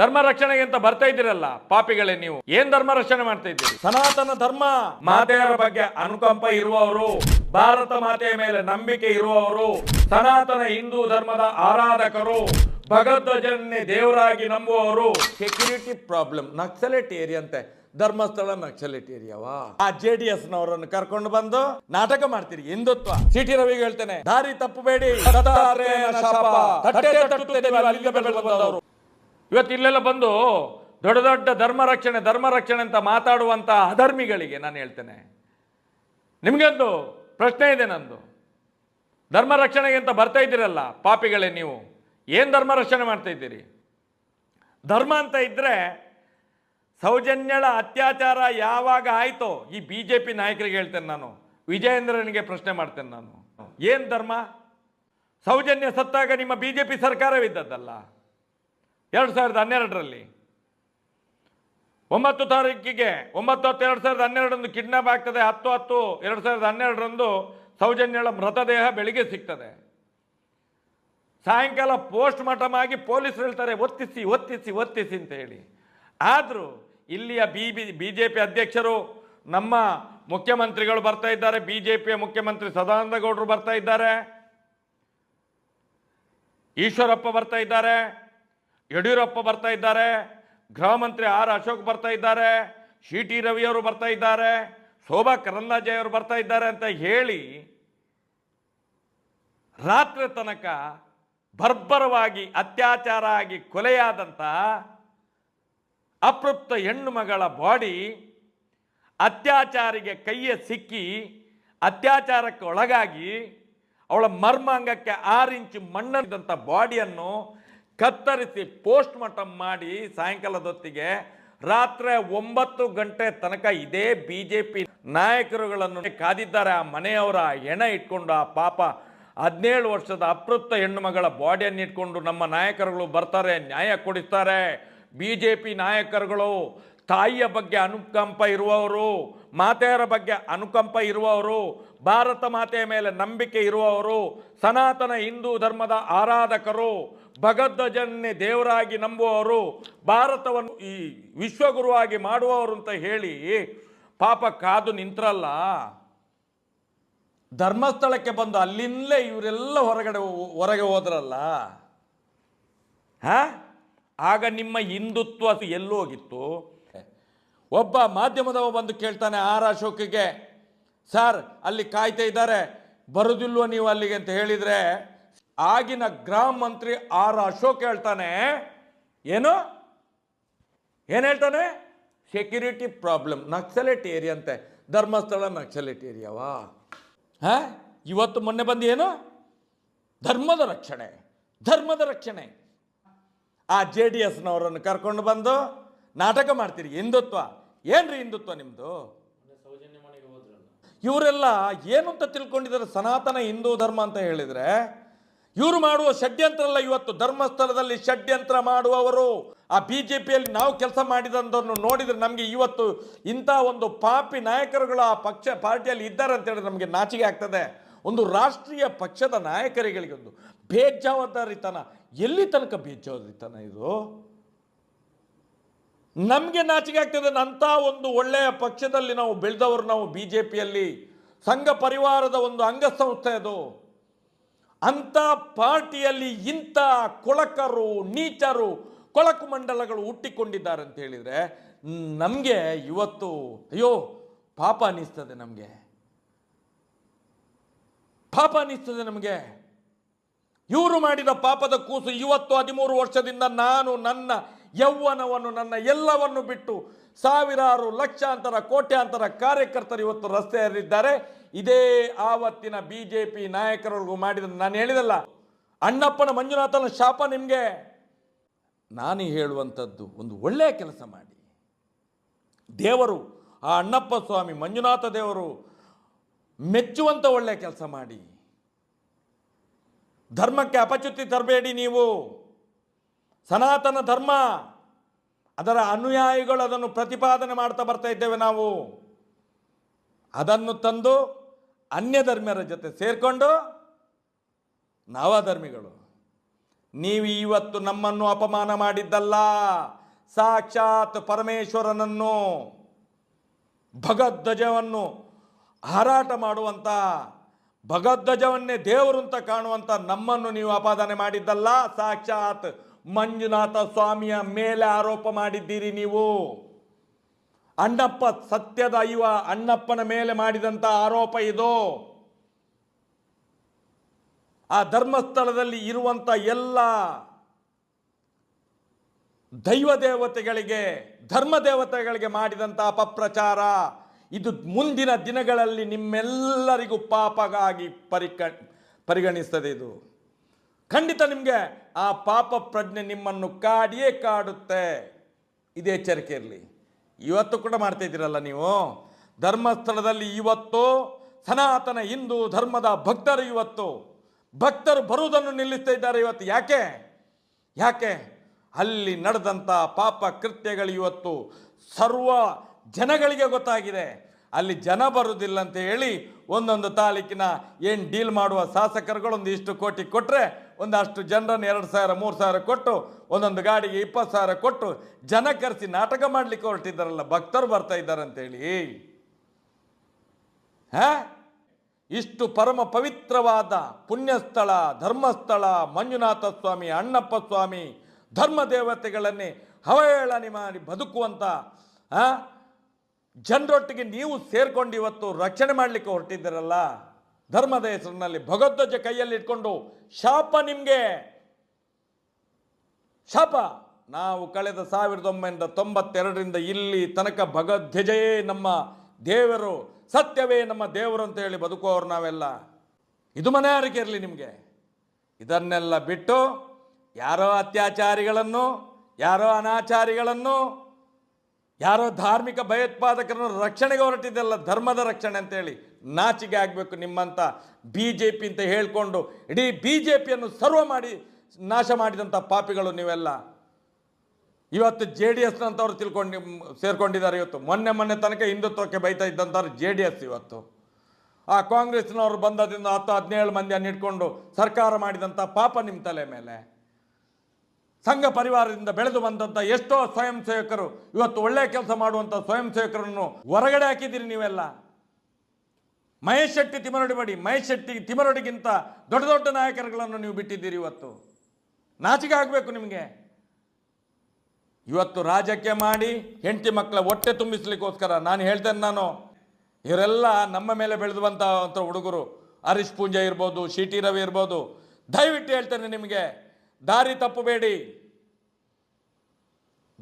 ಧರ್ಮ ರಕ್ಷಣೆಗೆ ಅಂತ ಬರ್ತಾ ಇದ್ದೀರಲ್ಲ ಪಾಪಿಗಳೇ ನೀವು. ಏನ್ ಧರ್ಮ ರಕ್ಷಣೆ ಮಾಡ್ತಾ ಇದ್ದೀರಿ? ಸನಾತನ ಧರ್ಮ. ಮಾತೆಯರ ಬಗ್ಗೆ ಅನುಕಂಪ ಇರುವವರು ಭಾರತ ಮಾತೆಯ ಮೇಲೆ ನಂಬಿಕೆ ಇರುವವರು ಸನಾತನ ಹಿಂದೂ ಧರ್ಮದ ಆರಾಧಕರು ಭಗವದ್ವಜನ್ನೇ ದೇವರಾಗಿ ನಂಬುವವರು. ಸೆಕ್ಯೂರಿಟಿ ಪ್ರಾಬ್ಲಮ್ ನಕ್ಸಲೇಟ್ ಏರಿಯಾ ಅಂತೆ. ಧರ್ಮಸ್ಥಳ ನಕ್ಸಲೇಟ್ ಏರಿಯಾವಾ ಆ ಜೆ ಡಿ ಎಸ್ ನವರನ್ನು ಕರ್ಕೊಂಡು ಬಂದು ನಾಟಕ ಮಾಡ್ತೀರಿ ಹಿಂದುತ್ವ. ಸಿಟಿ ರವಿ ಹೇಳ್ತೇನೆ ದಾರಿ ತಪ್ಪಬೇಡಿ. ಇವತ್ತು ಇಲ್ಲೆಲ್ಲ ಬಂದು ದೊಡ್ಡ ದೊಡ್ಡ ಧರ್ಮ ರಕ್ಷಣೆ ಧರ್ಮ ರಕ್ಷಣೆ ಅಂತ ಮಾತಾಡುವಂಥ ಅಧರ್ಮಿಗಳಿಗೆ ನಾನು ಹೇಳ್ತೇನೆ. ನಿಮಗೊಂದು ಪ್ರಶ್ನೆ ಇದೆ ನಂದು. ಧರ್ಮ ರಕ್ಷಣೆಗೆ ಅಂತ ಬರ್ತಾ ಇದ್ದೀರಲ್ಲ ಪಾಪಿಗಳೇ ನೀವು, ಏನು ಧರ್ಮ ರಕ್ಷಣೆ ಮಾಡ್ತಾ ಇದ್ದೀರಿ? ಧರ್ಮ ಅಂತ ಇದ್ದರೆ ಸೌಜನ್ಯಳ ಅತ್ಯಾಚಾರ ಯಾವಾಗ ಆಯಿತೋ, ಈ ಬಿ ಜೆ ಪಿ ನಾಯಕರಿಗೆ ಹೇಳ್ತೇನೆ ನಾನು. ವಿಜಯೇಂದ್ರನಿಗೆ ಪ್ರಶ್ನೆ ಮಾಡ್ತೇನೆ ನಾನು. ಏನು ಧರ್ಮ? ಸೌಜನ್ಯ ಸತ್ತಾಗ ನಿಮ್ಮ ಬಿ ಜೆ ಪಿ ಸರ್ಕಾರವಿದ್ದದ್ದಲ್ಲ. ಎರಡು ಸಾವಿರದ ಹನ್ನೆರಡರಲ್ಲಿ. ಒಂಬತ್ತು ತಾರೀಕಿಗೆ ಒಂಬತ್ತು ಹತ್ತು ಎರಡು ಸಾವಿರದ ಹನ್ನೆರಡರಂದು ಕಿಡ್ನಾಪ್ ಆಗ್ತದೆ. ಹತ್ತು ಹತ್ತು ಎರಡು ಸಾವಿರದ ಹನ್ನೆರಡರಂದು ಸೌಜನ್ಯಳ ಮೃತದೇಹ ಬೆಳಿಗ್ಗೆ ಸಿಗ್ತದೆ. ಸಾಯಂಕಾಲ ಪೋಸ್ಟ್ ಮಾರ್ಟಮ್ ಆಗಿ ಪೊಲೀಸರು ಹೇಳ್ತಾರೆ, ಒತ್ತಿಸಿ ಒತ್ತಿಸಿ ಒತ್ತಿಸಿ ಅಂತ ಹೇಳಿ. ಆದರೂ ಇಲ್ಲಿಯ ಬಿ ಬಿ ಜೆ ಪಿ ಅಧ್ಯಕ್ಷರು, ನಮ್ಮ ಮುಖ್ಯಮಂತ್ರಿಗಳು ಬರ್ತಾ ಇದ್ದಾರೆ. ಬಿ ಜೆ ಪಿಯ ಮುಖ್ಯಮಂತ್ರಿ ಸದಾನಂದ ಗೌಡರು ಬರ್ತಾ ಇದ್ದಾರೆ. ಈಶ್ವರಪ್ಪ ಬರ್ತಾ ಇದ್ದಾರೆ. ಯಡಿಯೂರಪ್ಪ ಬರ್ತಾ ಇದ್ದಾರೆ, ಗೃಹ ಮಂತ್ರಿ ಆರ್ ಅಶೋಕ್ ಬರ್ತಾ ಇದ್ದಾರೆ ಸಿ ಟಿ ರವಿಯವರು ಬರ್ತಾ ಇದ್ದಾರೆ, ಶೋಭಾ ಕರಂದಾಜೆ ಅವರು ಬರ್ತಾ ಇದ್ದಾರೆ ಅಂತ ಹೇಳಿ ರಾತ್ರಿ ತನಕ ಬರ್ಬರವಾಗಿ, ಅತ್ಯಾಚಾರ ಆಗಿ ಕೊಲೆಯಾದಂಥ ಅಪೃಪ್ತ ಹೆಣ್ಣು ಮಗಳ ಬಾಡಿ ಅತ್ಯಾಚಾರಿಗೆ ಕೈಯ ಸಿಕ್ಕಿ ಅತ್ಯಾಚಾರಕ್ಕೆ ಒಳಗಾಗಿ ಅವಳ ಮರ್ಮಾಂಗಕ್ಕೆ ಆರು ಇಂಚು ಮಣ್ಣಂತ ಬಾಡಿಯನ್ನು ಕತ್ತರಿಸಿ ಪೋಸ್ಟ್ ಮಾರ್ಟಮ್ ಮಾಡಿ ಸಾಯಂಕಾಲದೊತ್ತಿಗೆ ರಾತ್ರಿ ಒಂಬತ್ತು ಗಂಟೆ ತನಕ ಇದೇ ಬಿ ಜೆ ಪಿ ನಾಯಕರುಗಳನ್ನು ಕಾದಿದ್ದಾರೆ. ಆ ಮನೆಯವರ ಹೆಣ ಇಟ್ಕೊಂಡು ಆ ಪಾಪ ಹದಿನೇಳು ವರ್ಷದ ಅಪೃಪ್ತ ಹೆಣ್ಣು ಮಗಳ ಬಾಡಿಯನ್ನು ಇಟ್ಕೊಂಡು ನಮ್ಮ ನಾಯಕರುಗಳು ಬರ್ತಾರೆ, ನ್ಯಾಯ ಕೊಡಿಸ್ತಾರೆ. ಬಿ ಜೆ ಪಿ ನಾಯಕರುಗಳು ತಾಯಿಯ ಬಗ್ಗೆ ಅನುಕಂಪ ಇರುವವರು, ಮಾತೆಯರ ಬಗ್ಗೆ ಅನುಕಂಪ ಇರುವವರು, ಭಾರತ ಮಾತೆಯ ಮೇಲೆ ನಂಬಿಕೆ ಇರುವವರು, ಸನಾತನ ಹಿಂದೂ ಧರ್ಮದ ಆರಾಧಕರು, ಭಗದ್ವಜನ್ನೇ ದೇವರಾಗಿ ನಂಬುವವರು, ಭಾರತವನ್ನು ಈ ವಿಶ್ವಗುರುವಾಗಿ ಮಾಡುವವರು ಅಂತ ಹೇಳಿ ಪಾಪ ಕಾದು ನಿಂತ್ರಲ್ಲ. ಧರ್ಮಸ್ಥಳಕ್ಕೆ ಬಂದು ಅಲ್ಲಿಂದಲೇ ಇವರೆಲ್ಲ ಹೊರಗಡೆ ಹೊರಗೆ ಹೋದ್ರಲ್ಲ. ಹಾ? ಆಗ ನಿಮ್ಮ ಹಿಂದುತ್ವ ಎಲ್ಲೋಗಿತ್ತು. ಒಬ್ಬ ಮಾಧ್ಯಮದವ ಬಂದು ಕೇಳ್ತಾನೆ ಆರ್ ಅಶೋಕಿಗೆ, ಸರ್, ಅಲ್ಲಿ ಕಾಯ್ತಾ ಇದ್ದಾರೆ, ಬರುದಿಲ್ವ ನೀವು ಅಲ್ಲಿಗೆ? ಅಂತ ಹೇಳಿದ್ರೆ, ಆಗಿನ ಗ್ರಾಮ ಮಂತ್ರಿ ಆರ್ ಅಶೋಕ್ ಹೇಳ್ತಾನೆ, ಏನು? ಏನು ಹೇಳ್ತಾನೆ? ಸೆಕ್ಯೂರಿಟಿ ಪ್ರಾಬ್ಲಮ್ ನಕ್ಸಲೇಟ್ ಏರಿಯಾ ಅಂತೆ ಧರ್ಮಸ್ಥಳ ನಕ್ಸಲೇಟ್ ಏರಿಯಾವಾ ಹಾಂ? ಇವತ್ತು ಮೊನ್ನೆ ಬಂದು ಏನು? ಧರ್ಮದ ರಕ್ಷಣೆ ಧರ್ಮದ ರಕ್ಷಣೆ. ಆ ಜೆ ಡಿ ಎಸ್ನವರನ್ನು ಕರ್ಕೊಂಡು ಬಂದು ನಾಟಕ ಮಾಡ್ತೀರಿ, ಹಿಂದುತ್ವ. ಏನ್ರಿ ಹಿಂದುತ್ವ ನಿಮ್ಮದು ಇವರೆಲ್ಲ ಏನು ಅಂತ ತಿಳ್ಕೊಂಡಿದ್ದಾರೆ, ಸನಾತನ ಹಿಂದೂ ಧರ್ಮ ಅಂತ ಹೇಳಿದ್ರೆ, ಇವರು ಮಾಡುವ ಷಡ್ಯಂತ್ರ ಅಲ್ಲ ಇವತ್ತು, ಧರ್ಮಸ್ಥಳದಲ್ಲಿ ಷಡ್ಯಂತ್ರ ಮಾಡುವವರು. ಆ ಬಿ ಜೆ ಪಿಯಲ್ಲಿ ನಾವು ಕೆಲಸ ಮಾಡಿದಂಥವ್ರನ್ನು ನೋಡಿದ್ರೆ ನಮಗೆ ಇವತ್ತು ಇಂಥ ಒಂದು ಪಾಪಿ ನಾಯಕರುಗಳು ಆ ಪಕ್ಷ, ಪಾರ್ಟಿಯಲ್ಲಿ ಇದ್ದಾರೆ ಅಂತ ಹೇಳಿದ್ರೆ ನಮಗೆ ನಾಚಿಕೆ ಆಗ್ತದೆ. ಒಂದು ರಾಷ್ಟ್ರೀಯ ಪಕ್ಷದ ನಾಯಕರುಗಳಿಗೆ ಒಂದು ಬೇಜವಾಬ್ದಾರಿತನ. ಎಲ್ಲಿ ತನಕ ಬೇಜವಾಬ್ದಾರಿತನ ಇದು? ನಮಗೆ ನಾಚಿಕೆ ಆಗ್ತದೆ. ಅಂಥ ಒಂದು ಒಳ್ಳೆಯ ಪಕ್ಷದಲ್ಲಿ ನಾವು ಬೆಳೆದವರು ನಾವು ಬಿ ಜೆ ಪಿಯಲ್ಲಿ ಸಂಘ ಪರಿವಾರದ ಒಂದು ಅಂಗಸಂಸ್ಥೆ ಅದು. ಅಂಥ ಪಾರ್ಟಿಯಲ್ಲಿ ಇಂಥ ಕೊಳಕರು, ನೀಚರು, ಕೊಳಕು ಮಂಡಲಗಳು ಹುಟ್ಟಿಕೊಂಡಿದ್ದಾರೆ ಅಂತ ಹೇಳಿದರೆ, ನಮಗೆ ಇವತ್ತು, ಅಯ್ಯೋ, ಪಾಪ ಅನ್ನಿಸ್ತದೆ ನಮಗೆ. ಪಾಪ ಅನ್ನಿಸ್ತದೆ ನಮಗೆ. ಇವರು ಮಾಡಿದ ಪಾಪದ ಕೂಸು ಇವತ್ತು ಹದಿಮೂರು ವರ್ಷದಿಂದ ನಾನು ನನ್ನ ಯೌವನವನ್ನು ನನ್ನ ಎಲ್ಲವನ್ನು ಬಿಟ್ಟು ಸಾವಿರಾರು ಲಕ್ಷಾಂತರ ಕೋಟ್ಯಾಂತರ ಕಾರ್ಯಕರ್ತರು ಇವತ್ತು ರಸ್ತೆಯಲ್ಲಿದ್ದಾರೆ. ಇದೇ ಆವತ್ತಿನ ಬಿ ಜೆ ಪಿ ನಾಯಕರಿಗೂ ಮಾಡಿದ ನಾನು ಹೇಳಿದಲ್ಲ, ಅಣ್ಣಪ್ಪನ ಮಂಜುನಾಥನ ಶಾಪ ನಿಮಗೆ? ನಾನು ಹೇಳುವಂಥದ್ದು ಒಂದು ಒಳ್ಳೆಯ ಕೆಲಸ ಮಾಡಿ. ದೇವರು, ಆ ಅಣ್ಣಪ್ಪ ಸ್ವಾಮಿ, ಮಂಜುನಾಥ ದೇವರು ಮೆಚ್ಚುವಂಥ ಒಳ್ಳೆಯ ಕೆಲಸ ಮಾಡಿ. ಧರ್ಮಕ್ಕೆ ಅಪಚ್ಯುತಿ ತರಬೇಡಿ ನೀವು. ಸನಾತನ ಧರ್ಮ, ಅದರ ಅನುಯಾಯಿಗಳು ಅದನ್ನು ಪ್ರತಿಪಾದನೆ ಮಾಡ್ತಾ ಬರ್ತಾ ಇದ್ದೇವೆ ನಾವು. ಅದನ್ನು ತಂದು ಅನ್ಯ ಧರ್ಮೀಯರ ಜೊತೆ ಸೇರಿಕೊಂಡು ನವಧರ್ಮಿಗಳು. ನೀವು ಇವತ್ತು ನಮ್ಮನ್ನು ಅಪಮಾನ ಮಾಡಿದ್ದಲ್ಲ. ಸಾಕ್ಷಾತ್ ಪರಮೇಶ್ವರನನ್ನು, ಭಗದ್ವಜವನ್ನು ಹಾರಾಟ ಮಾಡುವಂತ, ಭಗದ್ವಜವನ್ನೇ ದೇವರು ಅಂತ ಕಾಣುವಂತ ನಮ್ಮನ್ನು ನೀವು ಅಪಾದನೆ ಮಾಡಿದ್ದಲ್ಲ. ಸಾಕ್ಷಾತ್ ಮಂಜುನಾಥ ಸ್ವಾಮಿಯ ಮೇಲೆ ಆರೋಪ ಮಾಡಿದ್ದೀರಿ ನೀವು. ಅಣ್ಣಪ್ಪ ಸತ್ಯದ ಇವ ಅಣ್ಣಪ್ಪನ ಮೇಲೆ ಮಾಡಿದಂತ ಆರೋಪ ಇದು. ಆ ಧರ್ಮಸ್ಥಳದಲ್ಲಿ ಇರುವಂತ ಎಲ್ಲ ದೈವ ದೇವತೆಗಳಿಗೆ, ಧರ್ಮ ದೇವತೆಗಳಿಗೆ ಮಾಡಿದಂಥ ಅಪಪ್ರಚಾರ. ಇದು ಮುಂದಿನ ದಿನಗಳಲ್ಲಿ ನಿಮ್ಮೆಲ್ಲರಿಗೂ ಪಾಪಗಾಗಿ ಪರಿಕ, ಪರಿಗಣಿಸ್ತದೆ ಇದು. ಖಂಡಿತ ನಿಮಗೆ ಆ ಪಾಪ ಪ್ರಜ್ಞೆ ನಿಮ್ಮನ್ನು ಕಾಡಿಯೇ ಕಾಡುತ್ತೆ. ಇದು ಎಚ್ಚರಿಕೆ ಇರಲಿ. ಇವತ್ತು ಕೂಡ ಮಾಡ್ತಾ ಇದ್ದೀರಲ್ಲ ನೀವು? ಧರ್ಮಸ್ಥಳದಲ್ಲಿ ಇವತ್ತು ಸನಾತನ ಹಿಂದೂ ಧರ್ಮದ ಭಕ್ತರು ಇವತ್ತು. ಭಕ್ತರು ಬರುವುದನ್ನು ನಿಲ್ಲಿಸ್ತಾ ಇದ್ದಾರೆ ಇವತ್ತು. ಯಾಕೆ? ಯಾಕೆ? ಅಲ್ಲಿ ನಡೆದಂಥ ಪಾಪ ಕೃತ್ಯಗಳು ಇವತ್ತು ಸರ್ವ ಜನಗಳಿಗೆ ಗೊತ್ತಾಗಿದೆ. ಅಲ್ಲಿ ಜನ ಬರುವುದಿಲ್ಲ ಅಂತ ಹೇಳಿ ಒಂದೊಂದು ತಾಲೂಕಿನ ಏನು ಡೀಲ್ ಮಾಡುವ ಶಾಸಕರುಗಳು ಒಂದು ಇಷ್ಟು ಕೋಟಿ ಕೊಟ್ಟರೆ ಒಂದಷ್ಟು ಜನರನ್ನು ಎರಡು ಸಾವಿರ ಮೂರು ಸಾವಿರ ಕೊಟ್ಟು ಒಂದೊಂದು ಗಾಡಿಗೆ ಇಪ್ಪತ್ತು ಸಾವಿರ ಕೊಟ್ಟು ಜನ ಕರೆಸಿ ನಾಟಕ ಮಾಡಲಿಕ್ಕೆ ಹೊರಟಿದ್ದಾರಲ್ಲ ಭಕ್ತರು ಬರ್ತಾ ಇದ್ದಾರೆ ಅಂತೇಳಿ. ಹಾ? ಇಷ್ಟು ಪರಮ ಪವಿತ್ರವಾದ ಪುಣ್ಯಸ್ಥಳ ಧರ್ಮಸ್ಥಳ ಮಂಜುನಾಥ ಸ್ವಾಮಿ ಅಣ್ಣಪ್ಪ ಸ್ವಾಮಿ ಧರ್ಮ ದೇವತೆಗಳನ್ನೇ ಹವೇಳನೆ ಮಾಡಿ ಬದುಕುವಂತ ಆ, ಜನರೊಟ್ಟಿಗೆ ನೀವು ಸೇರ್ಕೊಂಡು ಇವತ್ತು ರಕ್ಷಣೆ ಮಾಡಲಿಕ್ಕೆ ಹೊರಟಿದ್ದೀರಲ್ಲ. ಧರ್ಮದ ಹೆಸರಿನಲ್ಲಿ ಕೈಯಲ್ಲಿ ಇಟ್ಕೊಂಡು, ಶಾಪ ನಿಮಗೆ. ಶಾಪ. ನಾವು ಕಳೆದ ಸಾವಿರದ ಒಂಬೈನೂರ ತೊಂಬತ್ತೆರಡರಿಂದ ಇಲ್ಲಿ ತನಕ ಭಗವದ್ಗಜಯೇ ನಮ್ಮ ದೇವರು, ಸತ್ಯವೇ ನಮ್ಮ ದೇವರು ಅಂತ ಹೇಳಿ ಬದುಕುವವರು ನಾವೆಲ್ಲ. ಇದು ಮನೆಯಾರಿಕೆ ಇರಲಿ ನಿಮಗೆ. ಇದನ್ನೆಲ್ಲ ಬಿಟ್ಟು, ಯಾರೋ ಅತ್ಯಾಚಾರಿಗಳನ್ನು, ಯಾರೋ ಅನಾಚಾರಿಗಳನ್ನು ಯಾರೋ ಧಾರ್ಮಿಕ ಭಯೋತ್ಪಾದಕರನ್ನು ರಕ್ಷಣೆಗೆ ಹೊರಟಿದ್ದಲ್ಲ, ಧರ್ಮದ ರಕ್ಷಣೆ ಅಂತೇಳಿ ನಾಚಿಗೆ ಆಗಬೇಕು ನಿಮ್ಮಂಥ ಬಿ ಜೆ ಪಿ ಅಂತ ಹೇಳಿಕೊಂಡು ಇಡೀ ಬಿ ಜೆ ಪಿಯನ್ನು ಸರ್ವ ಮಾಡಿ ನಾಶ ಮಾಡಿದಂಥ ಪಾಪಿಗಳು ನೀವೆಲ್ಲ. ಇವತ್ತು ಜೆ ಡಿ ಎಸ್ನಂಥವ್ರು ತಿಳ್ಕೊಂಡು ಸೇರ್ಕೊಂಡಿದ್ದಾರೆ ಇವತ್ತು. ಮೊನ್ನೆ ಮೊನ್ನೆ ತನಕ ಹಿಂದುತ್ವಕ್ಕೆ ಬೈತಾ ಇದ್ದಂಥವ್ರು ಜೆ ಡಿ ಎಸ್ ಇವತ್ತು. ಆ ಕಾಂಗ್ರೆಸ್ನವರು ಬಂದದಿಂದ ಹತ್ತು ಹದಿನೇಳು ಮಂದಿಯನ್ನು ಇಟ್ಕೊಂಡು ಸರ್ಕಾರ ಮಾಡಿದಂಥ ಪಾಪ ನಿಮ್ಮ ತಲೆ ಮೇಲೆ. ಸಂಘ ಪರಿವಾರದಿಂದ ಬೆಳೆದು ಬಂದಂಥ ಎಷ್ಟೋ ಸ್ವಯಂ ಸೇವಕರು ಇವತ್ತು ಒಳ್ಳೆ ಕೆಲಸ ಮಾಡುವಂಥ ಸ್ವಯಂ ಸೇವಕರನ್ನು ಹೊರಗಡೆ ಹಾಕಿದ್ದೀರಿ ನೀವೆಲ್ಲ. ಮಹೇಶ್ ಶೆಟ್ಟಿ ತಿಮರೊಡಿಬಡಿ ಮಹೇಶ್ ಶೆಟ್ಟಿ ತಿಮರೊಡಿಗಿಂತ ದೊಡ್ಡ ದೊಡ್ಡ ನಾಯಕರುಗಳನ್ನು ನೀವು ಬಿಟ್ಟಿದ್ದೀರಿ ಇವತ್ತು. ನಾಚಿಕೆ ಆಗಬೇಕು ನಿಮಗೆ. ಇವತ್ತು ರಾಜಕೀಯ ಮಾಡಿ ಹೆಂಡತಿ ಮಕ್ಕಳ ಹೊಟ್ಟೆ ತುಂಬಿಸ್ಲಿಕ್ಕೋಸ್ಕರ ನಾನು ಹೇಳ್ತೇನೆ ನಾನು, ಇವರೆಲ್ಲ ನಮ್ಮ ಮೇಲೆ ಬೆಳೆದು ಅಂತ ಹುಡುಗರು. ಹರೀಶ್ ಪೂಂಜೆ ಇರ್ಬೋದು ಟಿ ರವಿ ಇರ್ಬೋದು. ದಯವಿಟ್ಟು ಹೇಳ್ತೇನೆ ನಿಮಗೆ ದಾರಿ ತಪ್ಪಬೇಡಿ.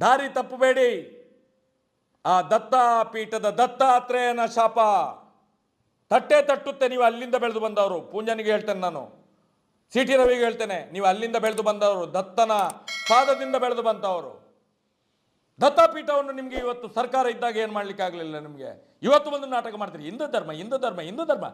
ದಾರಿ ತಪ್ಪಬೇಡಿ. ಆ ದತ್ತಾಪೀಠದ ದತ್ತಾತ್ರೇಯನ ಶಾಪ. ತಟ್ಟೆ ತಟ್ಟುತ್ತೆ ನೀವು ಅಲ್ಲಿಂದ ಬೆಳೆದು ಬಂದವರು. ಪೂಂಜನಿಗೆ ಹೇಳ್ತೇನೆ ನಾನು. ಸಿ ಟಿ ರವಿಗೆ ಹೇಳ್ತೇನೆ. ನೀವು ಅಲ್ಲಿಂದ ಬೆಳೆದು ಬಂದವರು. ದತ್ತನ ಪಾದದಿಂದ ಬೆಳೆದು ಬಂದವರು. ದತ್ತಾಪೀಠವನ್ನು ನಿಮಗೆ ಇವತ್ತು ಸರ್ಕಾರ ಇದ್ದಾಗ ಏನು ಮಾಡ್ಲಿಕ್ಕೆ ಆಗಲಿಲ್ಲ ನಿಮಗೆ? ಇವತ್ತು ಒಂದು ನಾಟಕ ಮಾಡ್ತೀರಿ. ಹಿಂದೂ ಧರ್ಮ ಹಿಂದೂ ಧರ್ಮ ಹಿಂದೂ ಧರ್ಮ.